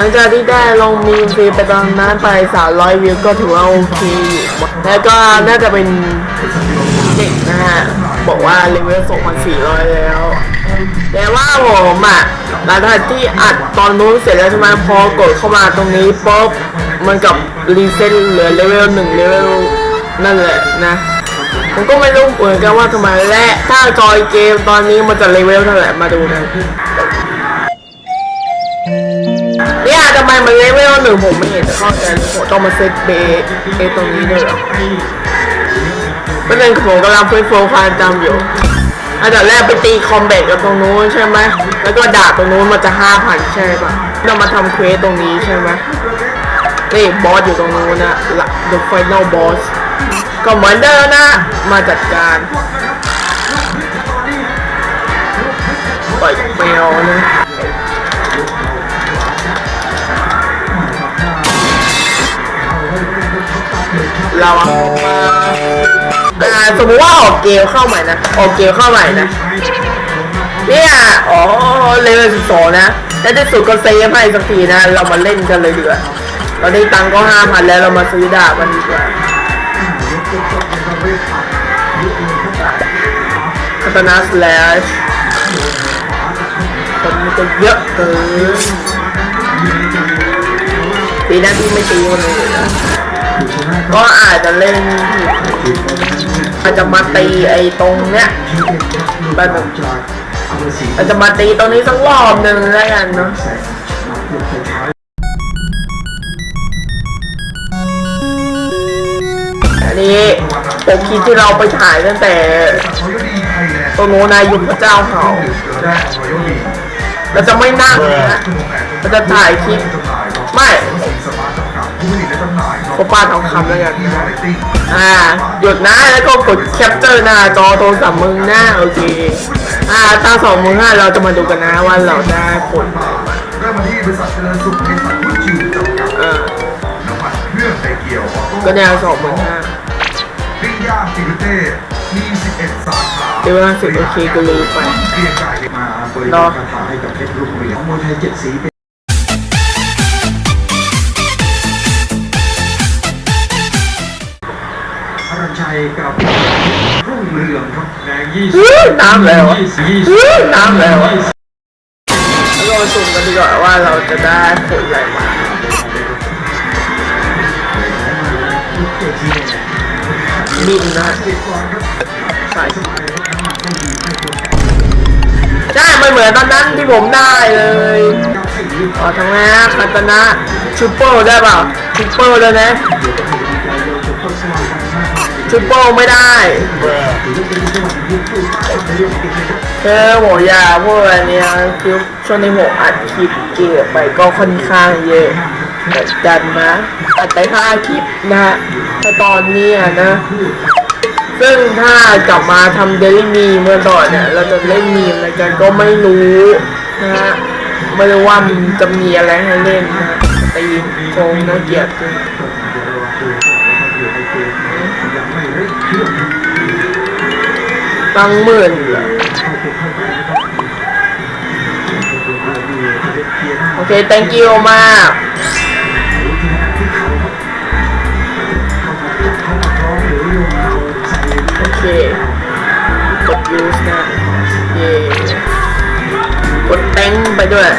หลังจากที่ได้ลงมีฟรีไปตอนนั้นไป 300 วิวก็ถือว่าโอเคอยู่แล้วก็น่าจะเป็นเด็กนะฮะ บอกว่าเลเวล2,400 แล้ว แต่ว่าผมอะหลังจากที่อัดตอนนู้นเสร็จแล้วใช่ไหมพอกดเข้ามาตรงนี้ปุ๊บมันกับรีเซ็ตเหลือเลเวลหนึ่งเลเวลนั่นแหละนะผมก็ไม่รู้เหมือนกันว่าทำไมและถ้าจอยเกมตอนนี้มันจะเลเวลเท่าไหร่มาดูนะ เนี่ยทำไมมันเลเวลหนึ่งผมไม่เห็นเข้าใจผมต้องมาเซตเบย์เอตรงนี้ด้วยเประเด็นคือผมกำลังฟื้นฟูความจำอยู่อันดับแรกไปตีคอมแบทกับตรงนู้นใช่ไหมแล้วก็ดาบตรงนู้นมันจะห้าพันใช่ปะเรามาทำเควสตรงนี้ใช่ไหมนี่บอสอยู่ตรงนู้นนะละ the final boss ก็เหมือนเดิมนะ มาจัดการปล่อยแมวนะ ราเอามาอ่าสมมติว่าออกเกมเข้าใหม่นะ ออกเกมเข้าใหม่นะ เนี่ยอ๋อเลเวลสิบสองนะแล้วที่สุดก็เซฟให้สักทีนะ เรามาเล่นกันเลยดีกว่าตอนนี้ตังค์ก็ห้าพันแล้วเรามาซื้อดาบมันดีกว่าคาตานาสแลชคนมันจะเยอะเกินปีหน้าที่ไม่ตีคนอื่นนะ ก็อาจจะเล่นผิดอาจจะมาตีไอ้ตรงเนี้ยแบบอาจจะมาตีตรงนี้สักรอบหนึ่งแล้วกันเนาะอันนี้ผมคิดที่เราไปถ่ายตั้งแต่ตรงโน้นนายุพระเจ้าเขาเราจะไม่นั่งนะเราจะถ่ายคลิปไม่ โคป้าทองคำแล้วกันอ่า หยุดนะแล้วก็กดแคปเจอร์หน้าจอโทรศัพท์มึงหน้าโอเค อ่าตาสองมึงห้าเราจะมาดูกันนะว่าเราได้ผลเริ่มมาที่บริษัทเจริญสุขบริษัทหุ้นจิจำกัดเน้ำมันเครื่องไดเกียวก็แนวสองหมื่นห้าปิ้งย่างฟิวเต้มี11สาขาเดี๋ยววลาสร็จโอเคก็ลืมไปเรียงรายมาบริรอการคาถาให้กับเพชรลูกเรียนมวยไทยเจ็ดสีเป็น ชัยกับรุ่งเรืองครับแดงยี่สิบอื้อน้ำแล้วอะยี่สิบอื้อน้ำแล้วอะแล้วก็มาสุ่มกันดีกว่าว่าเราจะได้ผลอะไรมาบินนะใส่ได้ไม่เหมือนตอนนั้นที่ผมได้เลยอ๋อทำไงฮะคาตานะชูเปอร์ได้เปล่าชูเปอร์เลยนะ ชูเปอร์ไม่ได้เออผมอยาพูดอะไรเนี่ยคือช่วงนี้ผมอัดคลิปเกี่ยวไปก็ค่อนข้างเยอะเหมือนกันนะอัดไปห้าคลิปนะฮะแต่ตอนนี้นะ ซึ่งถ้ากลับมาทำเดลี่มีเมื่อต่อนเนี่ยเราจะเล่นมีอะไรกันก็ไม่รู้นะฮะไม่รู้ว่ามันจะมีอะไรให้เล่นนะตีโกงน่าเกลียดจริง ตั้งหมื่นเหรอโอเค thank you มาก โอเค กด use นะเย่กดแตงไปด้วย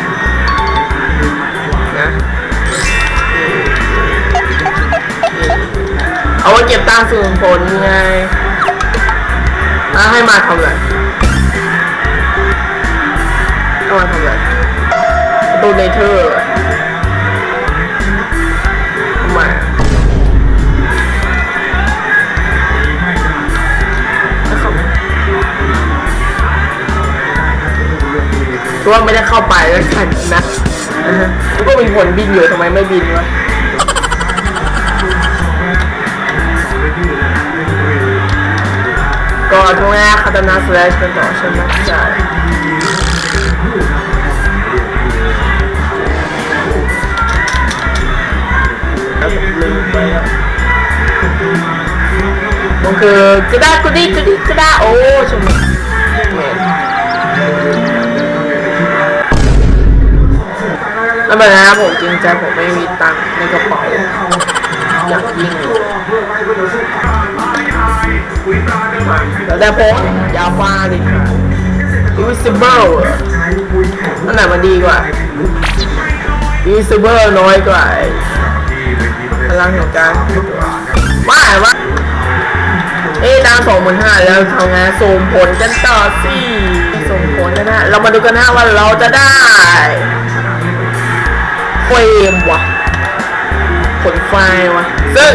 เอาเก็บตังค์ส่วนผลไงอะให้มาทำอะไรให้มาทำอะไรประตูเนเธอร์ทำไมอะแล้วเขาคือว่าไม่ได้เข้าไปแล้วกันนะนะฮะแล้วก็มีผลบินอยู่ทำไมไม่บินวะ ตรงแรกคาตานาสแลชเป็นต่อใช่ไหมใช่ลืมไปอะมันคือกระดาษกระดิกระดิกระดาโอ้ใช่ไหมแหมไม่เป็นไรนะผมจริงใจผมไม่มีตังค์ในกระเป๋า แล้วแต่ผมยาฟ้าดิค่ invisible อะใช้คุยแข่งอันไหนมันดีกว่า invisible น้อยกว่าพลังแห่งการว่าไงวะเอ้ดาวสองหมื่นห้าแล้วทำไงส่งผลกันต่อสิส่งผลกันนะ เรามาดูกันนะว่าเราจะได้เฟรมว่ะผลไฟล์ว่ะซึ่ง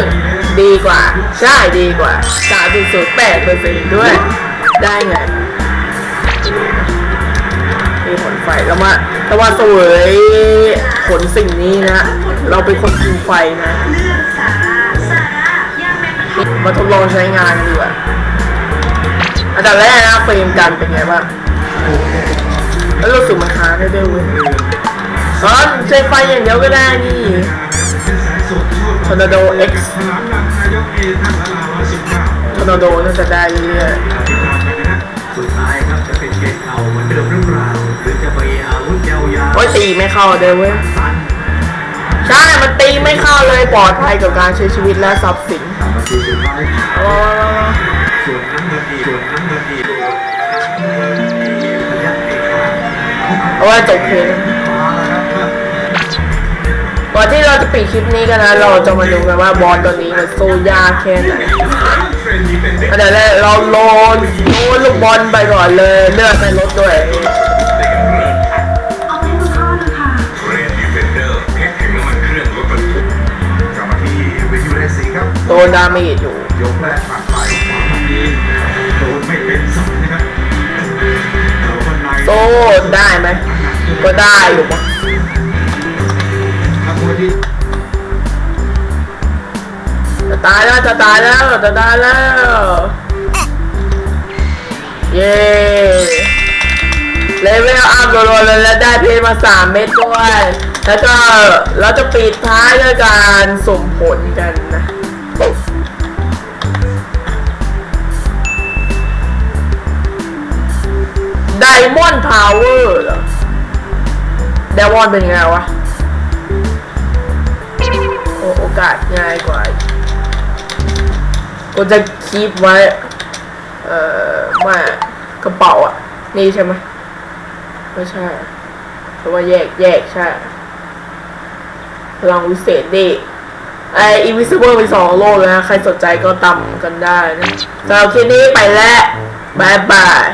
ดีกว่า ใช่ดีกว่าสามจุดศูนย์แปดเปอร์เซ็นต์ด้วย ได้ไงมีผลไฟแล้วมาแต่ว่าสวยผลสิ่งนี้นะ เราเป็นคนกินไฟนะ มาทดลองใช้งานดีกว่าอันดับแรกนะเฟรมกันเป็นไงบ้างแล้วรู้สึกมันค้างได้ด้วยเว้ยอ๋อใช้ไฟอย่างเดียวก็ได้นี่ Tornado X ทอร์นาโดน่าจะได้เรื่อยสุดท้ายครับจะเป็นเกมเก่าเหมือนเดิมหรือเปล่าหรือจะมีอาวุธยาวๆโอ้ยตีไม่เข้าเด้อเว้ยสั้นใช่มันตีไม่เข้าเลยปลอดภัยกับการใช้ชีวิตและทรัพย์สินสามนาทีสุดท้ายเอาส่วนน้ำเงินอีกส่วนน้ำเงินอีกระยะเอกขาดเอาไว้จบเพลงมาแล้วครับ ก่อนที่เราจะปิดคลิปนี้กันนะ เราจะมาดูกันว่าบอสตัวนี้มันสู้ยากแค่ไหนเทรนนี้เป็นเด็กอันดับแรกเราโลนโลนลูกบอลไปก่อนเลยเลือดไปลดด้วยเอาให้คุณพ่อเลยค่ะเทรนดีเฟนเดอร์แพ็คแข็งน้ำมันเครื่องรถบรรทุกกลับมาที่วิทยุเลสีครับโดนดาเมจอยู่ยกแรกผ่านไปขวามันดีโดนไม่เป็นสายนะครับเราคนในโซ่ได้ไหมก็ได้อยู่ปะ จะตายแล้วจะตายแล้วจะตายแล้ว เย้เลเวลอัพรัวๆเลยแล้วได้เพชรมาสามเม็ดด้วย แล้วก็เราจะปิดท้ายด้วยการสมผลกันนะไดมอนด์พาวเวอร์เหรอไดมอนด์เป็นไงวะ โอโอกาสง่ายกว่า อีกกูจะคีบไว้ เอ่อมากระเป๋าอะ นี่ใช่ไหมไม่ใช่เพราะว่าแยกแยกใช่ พลังวิเศษดิไออีวิสเบอร์มีสองโลกแล้วนะ ใครสนใจก็ตามกันได้นะสำหรับคลิปนี้ไปแล้วบายบาย